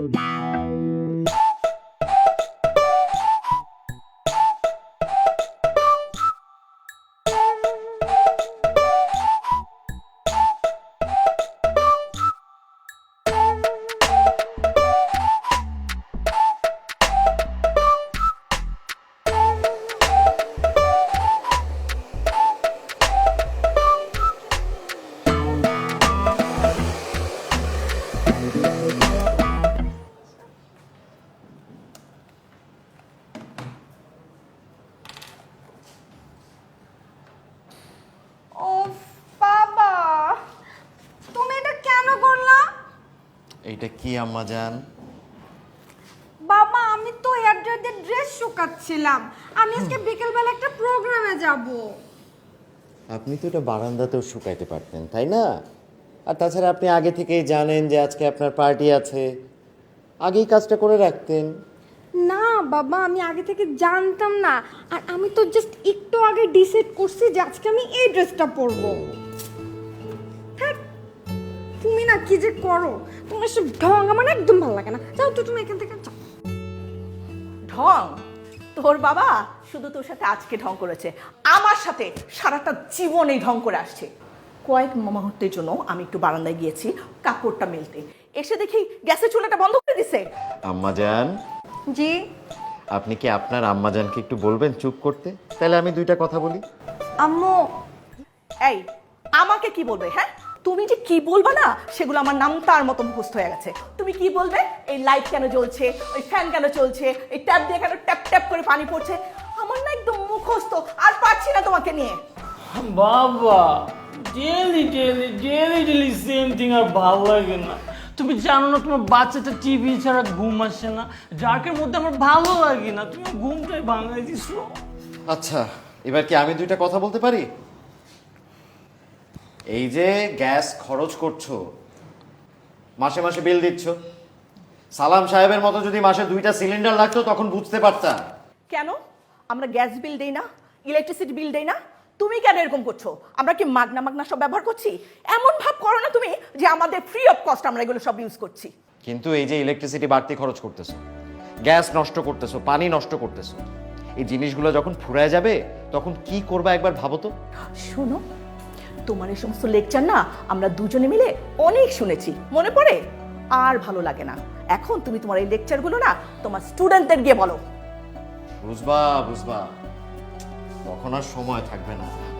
Bye. এইটা কি আম্মা জান? বাবা আমি তো হেয়ার ড্রায়ার ড্রেস শুকাচ্ছিলাম। আমি আজকে বিকেলবেলা একটা প্রোগ্রামে যাব। আপনি তো এটা বারান্দাতেও শুকাইতে পারতেন তাই না? আর তাছাড়া আপনি আগে থেকেই জানেন যে আজকে আপনার পার্টি আছে। আগেই কাজটা করে রাখতেন। না বাবা আমি আগে থেকে জানতাম না। আর আমি তো জাস্ট একটু আগে ডিসাইড করছি যে আজকে আমি এই ড্রেসটা পরবো। কি যে করো? তোমার সব ঢং আমার একদম ভালো লাগে না। যাও তো তুমি এখান থেকে যাও। ঢং? তোর বাবা শুধু তোর সাথে আজকে ঢং করেছে। আমার সাথে সারাটা জীবনেই ঢং করে আসছে। কয়েক মুহূর্তের জন্য আমি একটু বারান্দায় গিয়েছি কাপড়টা মেলতে। এসে দেখি গ্যাসের চুলাটা বন্ধ করে দিছে। আম্মা জান? জি? আপনি কি আপনার আম্মা জানকে একটু বলবেন চুপ করতে? তাহলে আমি দুইটা কথা বলি। আম্মু। এই আমাকে কি বলবে হ্যাঁ? তুমি যে কি বলবা না সেগুলো আমার নাম তার মতো মুখস্থ হয়ে গেছে। তুমি কি বলবে? এই লাইট কেন জ্বলছে? ওই ফ্যান কেন চলছে? এই ট্যাপ দিয়ে কেন ট্যাপ ট্যাপ করে পানি পড়ছে? আমার না একদম মুখস্থ আর পারছি না তোমাকে নিয়ে। বাবা daily daily daily daily same thing আর ভালো লাগে না। তুমি জানো না তোমার বাচ্চাটা টিভি ছাড়া ঘুম আসে না। ডার্কের মধ্যে আমার ভালো লাগে না। তুমি ঘুমটাই ভাঙাই দিছো। আচ্ছা এবার কি আমি দুইটা কথা বলতে পারি? এই যে গ্যাস খরচ করছ মাসে মাসে বিল দিচ্ছ সালাম সাহেবের মতো যদি মাসে দুইটা সিলিন্ডার লাগতো তখন বুঝতে পারতাম। কেন? আমরা গ্যাস বিল দেই না ইলেকট্রিসিটি বিল দেই না তুমি কেন এরকম করছ? আমরা কি মাগনা মাগনা সব ব্যবহার করছি? এমন ভাব করো না তুমি যে আমাদের ফ্রি অফ কস্ট আমরা এগুলো সব ইউজ করছি। কিন্তু এই যে ইলেকট্রিসিটি বাড়তি খরচ করতেছো গ্যাস নষ্ট করতেছো পানি নষ্ট করতেছো এই জিনিসগুলো যখন ফুরায় যাবে তখন কি করবা একবার ভাবো তো? শোনো তোমার এই সমস্ত লেকচার না আমরা দুজনে মিলে অনেক শুনেছি। মনে পড়ে? আর ভালো লাগে না। এখন তুমি তোমার এই লেকচারগুলো না তোমার স্টুডেন্টদের গিয়ে বলো। বুঝবা বুঝবা। তখন আর সময় থাকবে না।